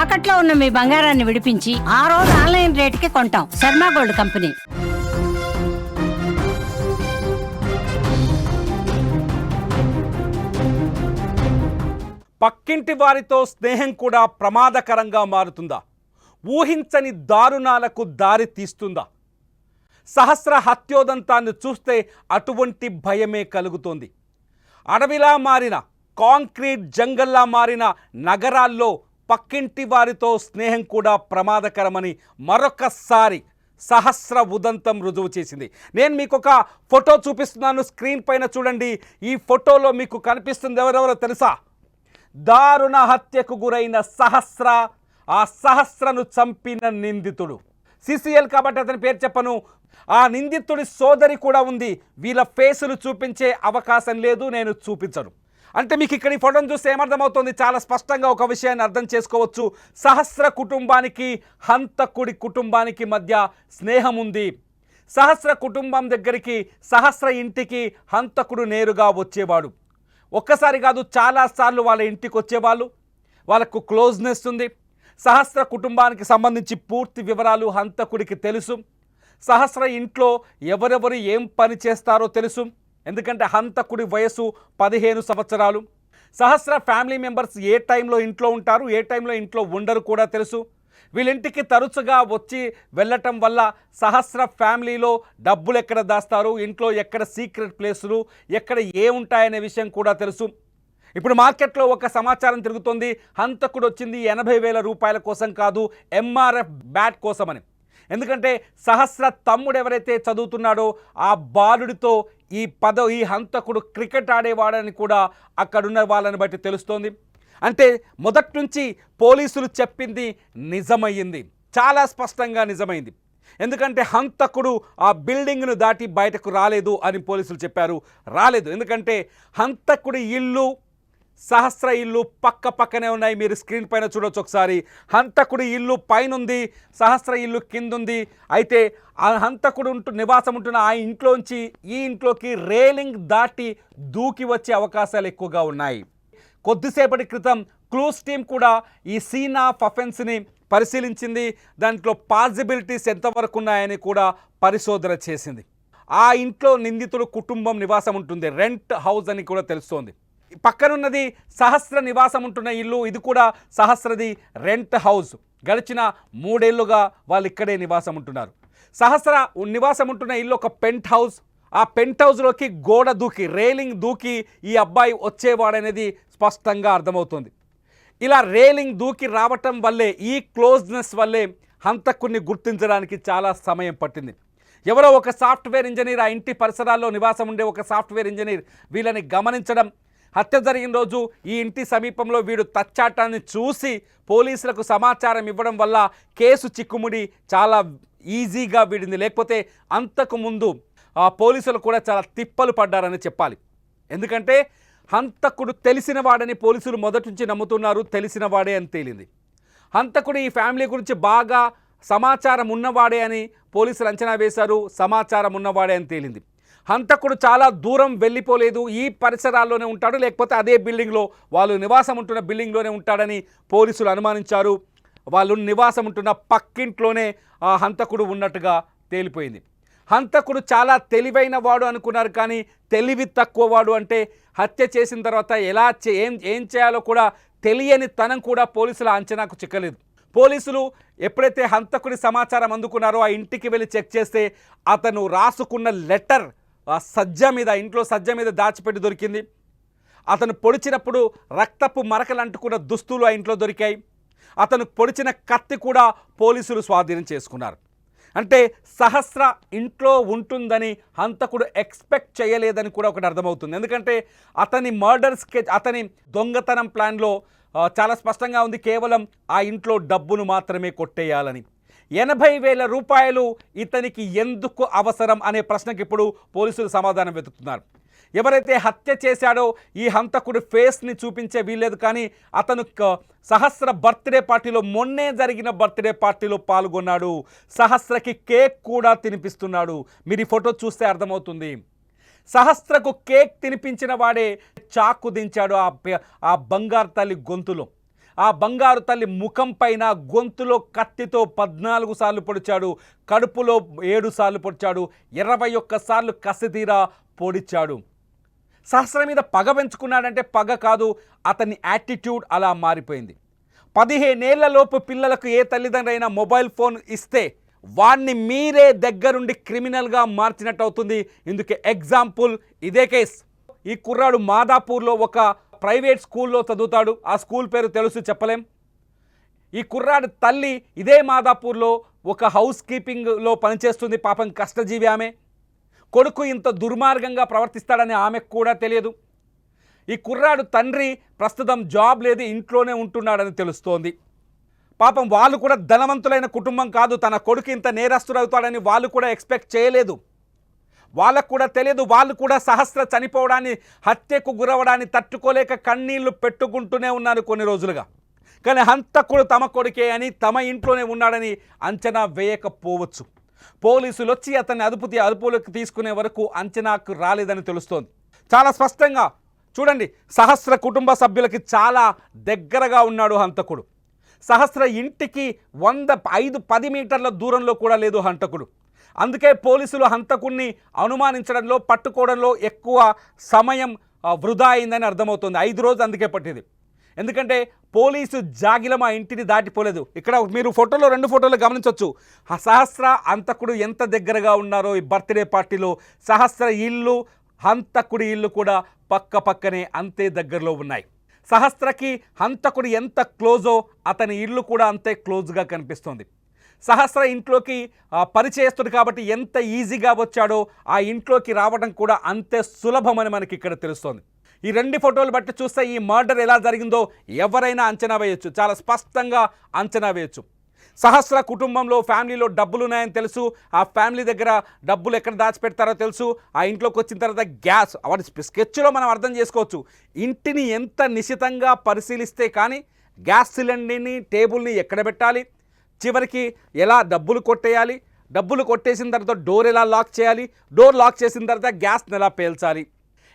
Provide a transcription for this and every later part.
తాకట్లో ఉన్న మీ బంగారాన్ని విడిపించి ఆ రోజు ఆన్లైన్ రేటుకి కొంటాం. Sharma gold company. పక్కింటి వారితో స్నేహం కూడా ప్రమాదకరంగా మారుతుందా? ఊహించని దారుణాలకు దారి తీస్తుందా? సహస్ర హత్యోదంతాన్ని చూస్తే అటువంటి భయమే కలుగుతోంది. అడవిలా మారిన కాంక్రీట్ జంగల్లా మారిన నగరాల్లో పక్కింటి వారితో స్నేహం కూడా ప్రమాదకరమని మరొకసారి సహస్ర ఉదంతం రుజువు చేసింది. నేను మీకు ఒక ఫోటో చూపిస్తున్నాను స్క్రీన్ పైన చూడండి. ఈ ఫోటోలో మీకు కనిపిస్తుంది ఎవరెవరో తెలుసా? దారుణ హత్యకు గురైన సహస్ర ఆ సహస్రను చంపిన నిందితుడు. సిసిఎల్ కాబట్టి అతని పేరు చెప్పను. ఆ నిందితుడి సోదరి కూడా ఉంది. వీళ్ళ ఫేసులు చూపించే అవకాశం లేదు నేను చూపించను. అంటే మీకు ఇక్కడ ఈ ఫోటోను చూస్తే ఏమర్థమవుతుంది? చాలా స్పష్టంగా ఒక విషయాన్ని అర్థం చేసుకోవచ్చు. సహస్ర కుటుంబానికి హంతకుడి కుటుంబానికి మధ్య స్నేహం ఉంది. సహస్ర కుటుంబం దగ్గరికి సహస్ర ఇంటికి హంతకుడు నేరుగా వచ్చేవాడు. ఒక్కసారి కాదు చాలాసార్లు వాళ్ళ ఇంటికి వచ్చేవాళ్ళు. వాళ్ళకు క్లోజ్నెస్ ఉంది. సహస్ర కుటుంబానికి సంబంధించి పూర్తి వివరాలు హంతకుడికి తెలుసు. సహస్ర ఇంట్లో ఎవరెవరు ఏం పని చేస్తారో తెలుసు. ఎందుకంటే హంతకుడి వయసు పదిహేను సంవత్సరాలు. సహస్ర ఫ్యామిలీ మెంబర్స్ ఏ టైంలో ఇంట్లో ఉంటారు ఏ టైంలో ఇంట్లో ఉండరు కూడా తెలుసు. వీళ్ళింటికి తరచుగా వచ్చి వెళ్ళటం వల్ల సహస్ర ఫ్యామిలీలో డబ్బులు ఎక్కడ దాస్తారు ఇంట్లో ఎక్కడ సీక్రెట్ ప్లేసులు ఎక్కడ ఏ ఉంటాయనే విషయం కూడా తెలుసు. ఇప్పుడు మార్కెట్లో ఒక సమాచారం తిరుగుతోంది హంతకుడు వచ్చింది ఎనభై వేల రూపాయల కోసం కాదు ఎంఆర్ఎఫ్ బ్యాట్ కోసమని. ఎందుకంటే సహస్ర తమ్ముడు ఎవరైతే చదువుతున్నాడో ఆ బాలుడితో ఈ పద ఈ హంతకుడు క్రికెట్ ఆడేవాడని కూడా అక్కడున్న వాళ్ళని బట్టి తెలుస్తోంది. అంటే మొదటి నుంచి పోలీసులు చెప్పింది నిజమయ్యింది. చాలా స్పష్టంగా నిజమైంది ఎందుకంటే హంతకుడు ఆ బిల్డింగ్ను దాటి బయటకు రాలేదు అని పోలీసులు చెప్పారు. రాలేదు. ఎందుకంటే హంతకుడి ఇల్లు సహస్ర ఇల్లు పక్క పక్కనే ఉన్నాయి. మీరు స్క్రీన్ పైన చూడొచ్చు ఒకసారి. హంతకుడి ఇల్లు పైన ఉంది సహస్ర ఇల్లు కింద ఉంది అయితే ఆ హంతకుడు ఉంటు నివాసం ఉంటున్న ఆ ఇంట్లోంచి ఈ ఇంట్లోకి రేలింగ్ దాటి దూకి వచ్చే అవకాశాలు ఎక్కువగా ఉన్నాయి. కొద్దిసేపటి క్రితం క్లూస్ టీం కూడా ఈ సీన్ ఆఫ్ అఫెన్స్ని పరిశీలించింది. దాంట్లో పాసిబిలిటీస్ ఎంతవరకు ఉన్నాయని కూడా పరిశోధన చేసింది. ఆ ఇంట్లో నిందితుడు కుటుంబం నివాసం ఉంటుంది. రెంట్ హౌస్ అని కూడా తెలుస్తోంది. పక్కనున్నది సహస్ర నివాసం ఉంటున్న ఇల్లు ఇది కూడా సహస్రది రెంట్ హౌస్. గడిచిన మూడేళ్ళుగా వాళ్ళు ఇక్కడే నివాసం ఉంటున్నారు. సహస్ర నివాసం ఉంటున్న ఇల్లు ఒక పెంట్ హౌస్. ఆ పెంట్ హౌస్లోకి గోడ దూకి రేలింగ్ దూకి ఈ అబ్బాయి వచ్చేవాడనేది స్పష్టంగా అర్థమవుతుంది. ఇలా రేలింగ్ దూకి రావటం వల్లే ఈ క్లోజ్నెస్ వల్లే హంతకుడిని గుర్తించడానికి చాలా సమయం పట్టింది. ఎవరో ఒక సాఫ్ట్వేర్ ఇంజనీర్ ఆ ఇంటి పరిసరాల్లో నివాసం ఉండే ఒక సాఫ్ట్వేర్ ఇంజనీర్ వీళ్ళని గమనించడం హత్య జరిగిన రోజు ఈ ఇంటి సమీపంలో వీడు తచ్చాటాన్ని చూసి పోలీసులకు సమాచారం ఇవ్వడం వల్ల కేసు చిక్కుముడి చాలా ఈజీగా వీడింది. లేకపోతే అంతకు ముందు ఆ పోలీసులు కూడా చాలా తిప్పలు పడ్డారని చెప్పాలి. ఎందుకంటే హంతకుడు తెలిసిన వాడని పోలీసులు మొదటి నుంచి నమ్ముతున్నారు తెలిసిన వాడే అని తేలింది. హంతకుడు ఈ ఫ్యామిలీ గురించి బాగా సమాచారం ఉన్నవాడే అని పోలీసులు అంచనా వేశారు సమాచారం ఉన్నవాడే అని తేలింది. హంతకుడు చాలా దూరం వెళ్ళిపోలేదు ఈ పరిసరాల్లోనే ఉంటాడు. లేకపోతే అదే బిల్డింగ్లో వాళ్ళు నివాసం ఉంటున్న బిల్డింగ్లోనే ఉంటాడని పోలీసులు అనుమానించారు. వాళ్ళు నివాసం ఉంటున్న పక్కింట్లోనే ఆ హంతకుడు ఉన్నట్టుగా తేలిపోయింది. హంతకుడు చాలా తెలివైన వాడు అనుకున్నారు కానీ తెలివి తక్కువ వాడు అంటే హత్య చేసిన తర్వాత ఎలా చే ఏం ఏం చేయాలో కూడా తెలియని తనం కూడా పోలీసుల అంచనాకు చిక్కలేదు. పోలీసులు ఎప్పుడైతే హంతకుడి సమాచారం అందుకున్నారో ఆ ఇంటికి వెళ్ళి చెక్ చేస్తే అతను రాసుకున్న లెటర్ సజ్జ మీద ఇంట్లో సజ్జ మీద దాచిపెట్టి దొరికింది. అతను పొడిచినప్పుడు రక్తపు మరకలు అంటుకున్న దుస్తులు ఆ ఇంట్లో దొరికాయి. అతను పొడిచిన కత్తి కూడా పోలీసులు స్వాధీనం చేసుకున్నారు. అంటే సహస్ర ఇంట్లో ఉంటుందని హంతకుడు ఎక్స్పెక్ట్ చేయలేదని కూడా ఒకటి అర్థమవుతుంది. ఎందుకంటే అతని మర్డర్ స్కెచ్ అతని దొంగతనం ప్లాన్లో చాలా స్పష్టంగా ఉంది. కేవలం ఆ ఇంట్లో డబ్బును మాత్రమే కొట్టేయాలని. ఎనభై వేల రూపాయలు ఇతనికి ఎందుకు అవసరం అనే ప్రశ్నకి ఇప్పుడు పోలీసులు సమాధానం వెతుకుతున్నారు. ఎవరైతే హత్య చేశాడో ఈ హంతకుడి ఫేస్ని చూపించే వీల్లేదు కానీ అతను సహస్ర బర్త్డే పార్టీలో మొన్నే జరిగిన బర్త్డే పార్టీలో పాల్గొన్నాడు. సహస్రకి కేక్ కూడా తినిపిస్తున్నాడు. మీరు ఈ ఫోటో చూస్తే అర్థమవుతుంది. సహస్రకు కేక్ తినిపించిన వాడే చాకు దించాడు ఆ ఆ బంగారు తల్లి గొంతులో. ఆ బంగారు తల్లి ముఖం పైన గొంతులో కత్తితో పద్నాలుగు సార్లు పొడిచాడు కడుపులో ఏడు సార్లు పొడిచాడు ఇరవై ఒక్క సార్లు కసితీరా పొడిచాడు. సహస్ర మీద పగ పెంచుకున్నాడంటే పగ కాదు అతని యాటిట్యూడ్ అలా మారిపోయింది. పదిహేనేళ్ళలోపు పిల్లలకు ఏ తల్లిదండ్రైనా మొబైల్ ఫోన్ ఇస్తే వాణ్ణి మీరే దగ్గరుండి క్రిమినల్గా మార్చినట్టు అవుతుంది ఇందుకే ఎగ్జాంపుల్ ఇదే కేస్. ఈ కుర్రాడు మాదాపూర్లో ఒక ప్రైవేట్ స్కూల్లో చదువుతాడు. ఆ స్కూల్ పేరు తెలుసు చెప్పలేం. ఈ కుర్రాడు తల్లి ఇదే మాదాపూర్లో ఒక హౌస్ కీపింగ్లో పనిచేస్తుంది. పాపం కష్టజీవి ఆమె. కొడుకు ఇంత దుర్మార్గంగా ప్రవర్తిస్తాడని ఆమెకు కూడా తెలియదు. ఈ కుర్రాడు తండ్రి ప్రస్తుతం జాబ్ లేదు ఇంట్లోనే ఉంటున్నాడని తెలుస్తోంది. పాపం వాళ్ళు కూడా ధనవంతులైన కుటుంబం కాదు. తన కొడుకు ఇంత నేరస్తుడవుతాడని వాళ్ళు కూడా ఎక్స్పెక్ట్ చేయలేదు. వాళ్ళకు కూడా తెలియదు వాళ్ళు కూడా సహస్ర చనిపోవడాన్ని హత్యకు గురవడాన్ని తట్టుకోలేక కన్నీళ్ళు పెట్టుకుంటూనే ఉన్నారు కొన్ని రోజులుగా. కానీ హంతకుడు తమ కొడుకే అని తమ ఇంట్లోనే ఉన్నాడని అంచనా వేయకపోవచ్చు. పోలీసులు వచ్చి అతన్ని అదుపు అదుపులోకి తీసుకునే వరకు అంచనాకు రాలేదని తెలుస్తోంది. చాలా స్పష్టంగా చూడండి సహస్ర కుటుంబ సభ్యులకి చాలా దగ్గరగా ఉన్నాడు హంతకుడు. సహస్ర ఇంటికి వంద ఐదు పది మీటర్ల దూరంలో కూడా లేదు హంతకుడు. అందుకే పోలీసులు హంతకుణ్ణి అనుమానించడంలో పట్టుకోవడంలో ఎక్కువ సమయం వృధా అయిందని అర్థమవుతుంది. ఐదు రోజులు అందుకే పట్టింది. ఎందుకంటే పోలీసు జాగిలం ఆ ఇంటిని దాటిపోలేదు. ఇక్కడ మీరు ఫోటోలో రెండు ఫోటోలు గమనించవచ్చు సహస్ర హంతకుడు ఎంత దగ్గరగా ఉన్నారో ఈ బర్త్డే పార్టీలో. సహస్ర ఇల్లు హంతకుడి ఇల్లు కూడా పక్క పక్కనే అంతే దగ్గరలో ఉన్నాయి. సహస్రకి హంతకుడు ఎంత క్లోజో అతని ఇల్లు కూడా అంతే క్లోజ్గా కనిపిస్తోంది. సహస్ర ఇంట్లోకి పరిచయస్తుడు కాబట్టి ఎంత ఈజీగా వచ్చాడో ఆ ఇంట్లోకి రావడం కూడా అంతే సులభమని మనకి ఇక్కడ తెలుస్తోంది. ఈ రెండు ఫోటోలు బట్టి చూస్తే ఈ మర్డర్ ఎలా జరిగిందో ఎవరైనా అంచనా వేయొచ్చు. చాలా స్పష్టంగా అంచనా వేయొచ్చు. సహస్ర కుటుంబంలో ఫ్యామిలీలో డబ్బులు ఉన్నాయని తెలుసు. ఆ ఫ్యామిలీ దగ్గర డబ్బులు ఎక్కడ దాచిపెడతారో తెలుసు. ఆ ఇంట్లోకి వచ్చిన తర్వాత గ్యాస్ వాటి స్కెచ్లో మనం అర్థం చేసుకోవచ్చు. ఇంటిని ఎంత నిశితంగా పరిశీలిస్తే కానీ గ్యాస్ సిలిండర్ని టేబుల్ని ఎక్కడ పెట్టాలి? చివరికి ఎలా డబ్బులు కొట్టేయాలి? డబ్బులు కొట్టేసిన తర్వాత డోర్ ఎలా లాక్ చేయాలి? డోర్ లాక్ చేసిన తర్వాత గ్యాస్ని ఎలా పేల్చాలి?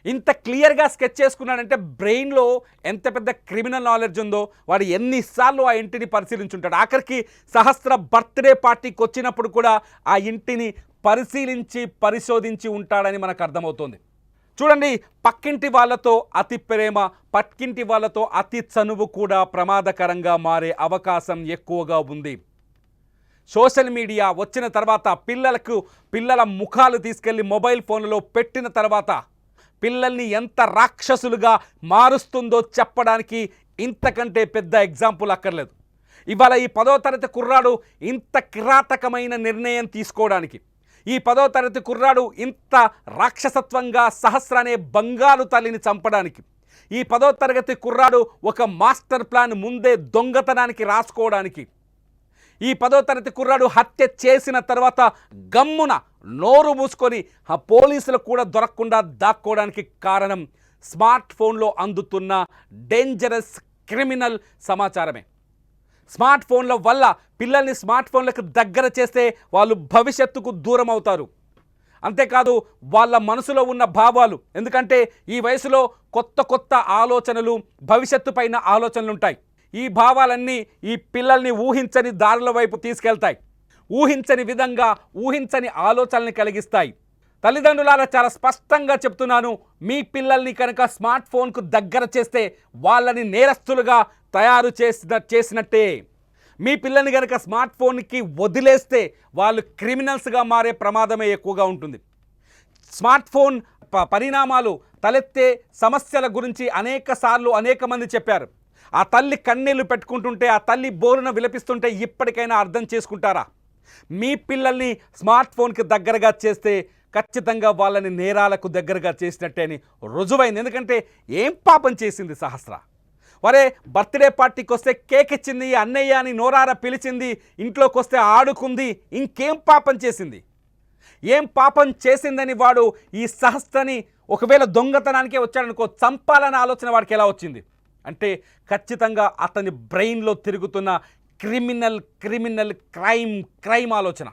ఇంత క్లియర్గా స్కెచ్ చేసుకున్నాడంటే బ్రెయిన్లో ఎంత పెద్ద క్రిమినల్ నాలెడ్జ్ ఉందో వాడు ఎన్నిసార్లు ఆ ఇంటిని పరిశీలించుంటాడు. ఆఖరికి సహస్ర బర్త్డే పార్టీకి వచ్చినప్పుడు కూడా ఆ ఇంటిని పరిశీలించి పరిశోధించి ఉంటాడని మనకు అర్థమవుతుంది. చూడండి పక్కింటి వాళ్ళతో అతి ప్రేమ పక్కింటి వాళ్ళతో అతి చనువు కూడా ప్రమాదకరంగా మారే అవకాశం ఎక్కువగా ఉంది. సోషల్ మీడియా వచ్చిన తర్వాత పిల్లలకు పిల్లల ముఖాలు తీసుకెళ్ళి మొబైల్ ఫోన్లో పెట్టిన తర్వాత పిల్లల్ని ఎంత రాక్షసులుగా మారుస్తుందో చెప్పడానికి ఇంతకంటే పెద్ద ఎగ్జాంపుల్ అక్కర్లేదు. ఇవాళ ఈ పదో తరగతి కుర్రాడు ఇంత కిరాతకమైన నిర్ణయం తీసుకోవడానికి ఈ పదో తరగతి కుర్రాడు ఇంత రాక్షసత్వంగా సహస్ర అనే బంగారు తల్లిని చంపడానికి ఈ పదో తరగతి కుర్రాడు ఒక మాస్టర్ ప్లాన్ ముందే దొంగతనానికి రాసుకోవడానికి ఈ పదో తరగతి కుర్రాడు హత్య చేసిన తర్వాత గమ్మున నోరు మూసుకొని ఆ పోలీసులకు కూడా దొరకకుండా దాక్కోవడానికి కారణం స్మార్ట్ ఫోన్లో అందుతున్న డేంజరస్ క్రిమినల్ సమాచారమే. స్మార్ట్ ఫోన్ల వల్ల పిల్లల్ని స్మార్ట్ ఫోన్లకు దగ్గర చేస్తే వాళ్ళు భవిష్యత్తుకు దూరం అవుతారు. అంతేకాదు వాళ్ళ మనసులో ఉన్న భావాలు ఎందుకంటే ఈ వయసులో కొత్త కొత్త ఆలోచనలు భవిష్యత్తు పైన ఆలోచనలు ఉంటాయి ఈ భావాలన్నీ ఈ పిల్లల్ని ఊహించని దారుల వైపు తీసుకెళ్తాయి. ఊహించని విధంగా ఊహించని ఆలోచనల్ని కలిగిస్తాయి. తల్లిదండ్రులారా చాలా స్పష్టంగా చెప్తున్నాను మీ పిల్లల్ని కనుక స్మార్ట్ ఫోన్కు దగ్గర చేస్తే వాళ్ళని నేరస్తులుగా తయారు చేసిన చేసినట్టే. మీ పిల్లల్ని కనుక స్మార్ట్ ఫోన్కి వదిలేస్తే వాళ్ళు క్రిమినల్స్గా మారే ప్రమాదమే ఎక్కువగా ఉంటుంది. స్మార్ట్ ఫోన్ ప- పరిణామాలు తలెత్తే సమస్యల గురించి అనేక సార్లు అనేక మంది చెప్పారు. ఆ తల్లి కన్నీళ్ళు పెట్టుకుంటుంటే ఆ తల్లి బోరున విలపిస్తుంటే ఇప్పటికైనా అర్థం చేసుకుంటారా? మీ పిల్లల్ని స్మార్ట్ ఫోన్కి దగ్గరగా చేస్తే ఖచ్చితంగా వాళ్ళని నేరాలకు దగ్గరగా చేసినట్టే అని రుజువైంది. ఎందుకంటే ఏం పాపం చేసింది సహస్ర? వరే బర్త్డే పార్టీకి వస్తే కేక్ ఇచ్చింది అన్నయ్య అని నోరార పిలిచింది ఇంట్లోకి వస్తే ఆడుకుంది ఇంకేం పాపం చేసింది? ఏం పాపం చేసిందని వాడు ఈ సహస్రని ఒకవేళ దొంగతనానికే వచ్చాడనుకో చంపాలన్న ఆలోచన వాడికి ఎలా వచ్చింది? అంటే ఖచ్చితంగా అతని బ్రెయిన్లో తిరుగుతున్న క్రిమినల్ క్రిమినల్ క్రైమ్ క్రైమ్ ఆలోచన.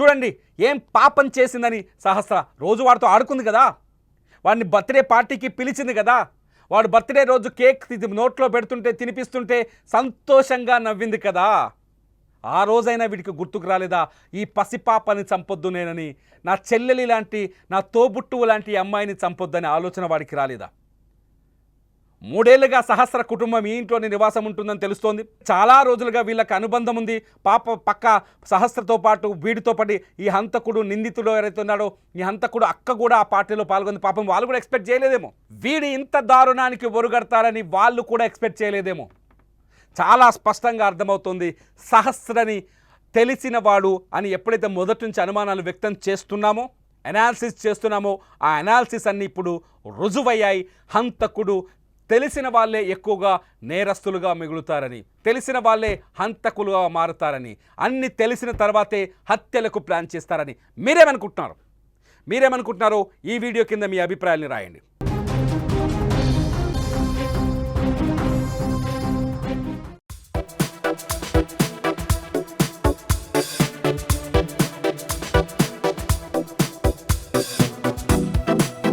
చూడండి ఏం పాపం చేసిందని సహస్ర రోజు వాడితో ఆడుకుంది కదా. వాడిని బర్త్డే పార్టీకి పిలిచింది కదా. వాడు బర్త్డే రోజు కేక్ ఇది నోట్లో పెడుతుంటే తినిపిస్తుంటే సంతోషంగా నవ్వింది కదా. ఆ రోజైనా వీడికి గుర్తుకు రాలేదా? ఈ పసిపాపని చంపొద్దు నేనని. నా చెల్లెలి లాంటి నా తోబుట్టువు లాంటి అమ్మాయిని చంపొద్దని ఆలోచన వాడికి రాలేదా? మూడేళ్ళుగా సహస్ర కుటుంబం ఈ ఇంట్లోని నివాసం ఉంటుందని తెలుస్తోంది. చాలా రోజులుగా వీళ్ళకి అనుబంధం ఉంది. పాప పక్క సహస్రతో పాటు వీడితో పడి ఈ హంతకుడు నిందితుడు ఎవరైతే ఉన్నాడో ఈ హంతకుడు అక్క కూడా ఆ పార్టీలో పాల్గొంది. పాపం వాళ్ళు కూడా ఎక్స్పెక్ట్ చేయలేదేమో. వీడి ఇంత దారుణానికి ఒరుగడతారని వాళ్ళు కూడా ఎక్స్పెక్ట్ చేయలేదేమో. చాలా స్పష్టంగా అర్థమవుతుంది. సహస్రని తెలిసిన వాడు అని ఎప్పుడైతే మొదటి నుంచి అనుమానాలు వ్యక్తం చేస్తున్నామో అనాలిసిస్ చేస్తున్నామో ఆ అనాలిసిస్ అన్ని ఇప్పుడు రుజువయ్యాయి. హంతకుడు తెలిసిన వాళ్ళే ఎక్కువగా నేరస్తులుగా మిగులుతారని తెలిసిన వాళ్ళే హంతకులుగా మారుతారని అన్ని తెలిసిన తర్వాతే హత్యలకు ప్లాన్ చేస్తారని మీరేమనుకుంటున్నారు? మీరేమనుకుంటున్నారో ఈ వీడియో కింద మీ అభిప్రాయాన్ని రాయండి.